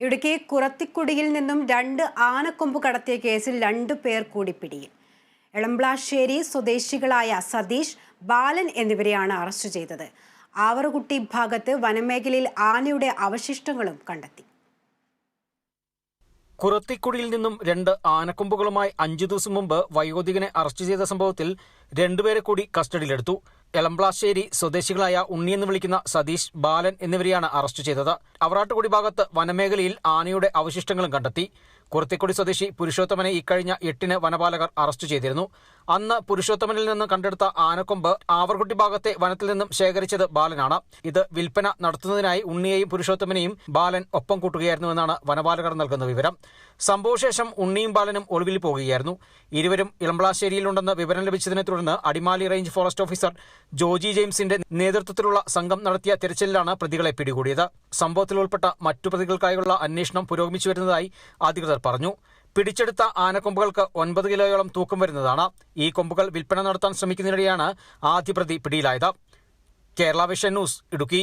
ഇടുക്കി കുറത്തിക്കുടിയിൽ നിന്നും രണ്ട് ആനക്കൊമ്പ് കടത്തിയ കേസിൽ രണ്ടു പേർ കൂടി പിടിയിൽ. എളംബ്ലാശ്ശേരി സ്വദേശികളായ സതീഷ് ബാലൻ എന്നിവരെയാണ് അറസ്റ്റ് ചെയ്തത്. ആവറുകുട്ടി ഭാഗത്ത് വനമേഖലയിൽ ആനയുടെ അവശിഷ്ടങ്ങളും കണ്ടെത്തി. കുറത്തിക്കുടിയിൽ നിന്നും രണ്ട് ആനക്കൊമ്പുകളുമായി അഞ്ചു ദിവസം മുമ്പ് വയോധികനെ അറസ്റ്റ് ചെയ്ത സംഭവത്തിൽ രണ്ടുപേരെ കൂടി കസ്റ്റഡിയിലെടുത്തു. എളംപ്ലാശ്ശേരി സ്വദേശികളായ ഉണ്ണി എന്ന് വിളിക്കുന്ന സതീഷ് ബാലൻ എന്നിവരെയാണ് അറസ്റ്റ് ചെയ്തത്. അവറാട്ടുകുടി ഭാഗത്ത് വനമേഖലയിൽ ആനയുടെ അവശിഷ്ടങ്ങളും കണ്ടെത്തി. കുറത്തിക്കുടി സ്വദേശി പുരുഷോത്തമനെ ഇക്കഴിഞ്ഞ എട്ടിന് വനപാലകർ അറസ്റ്റ് ചെയ്തിരുന്നു. അന്ന് പുരുഷോത്തമനിൽ നിന്ന് കണ്ടെടുത്ത ആനക്കൊമ്പ് ആവർകുട്ടി ഭാഗത്തെ വനത്തിൽ നിന്നും ശേഖരിച്ചത് ബാലനാണ്. ഇത് വിൽപ്പന നടത്തുന്നതിനായി ഉണ്ണിയെയും പുരുഷോത്തമനെയും ബാലൻ ഒപ്പം കൂട്ടുകയായിരുന്നുവെന്നാണ് വനപാലകർ നൽകുന്ന വിവരം. സംഭവശേഷം ഉണ്ണിയും ബാലനും ഒളിവിൽ പോകുകയായിരുന്നു ഇരുവരും ഇളമ്പളാശ്ശേരിയിലുണ്ടെന്ന് വിവരം ലഭിച്ചതിനെ തുടർന്ന് Adimali range forest officer Joji ജെയിംസിന്റെ നേതൃത്വത്തിലുള്ള സംഘം നടത്തിയ തിരച്ചിലിലാണ് പ്രതികളെ പിടികൂടിയത്. സംഭവത്തിൽ ഉൾപ്പെട്ട മറ്റു പ്രതികൾക്കായുള്ള അന്വേഷണം പുരോഗമിച്ചു വരുന്നതായി അധികൃതർ പറഞ്ഞു. പിടിച്ചെടുത്ത ആനക്കൊമ്പുകൾക്ക് ഒൻപത് കിലോയോളം തൂക്കം വരുന്നതാണ്. ഈ കൊമ്പുകൾ വിൽപ്പന നടത്താൻ ശ്രമിക്കുന്നതിനിടെയാണ് ആദ്യ പ്രതി പിടിയിലായത്. Kerala vision news Idukki.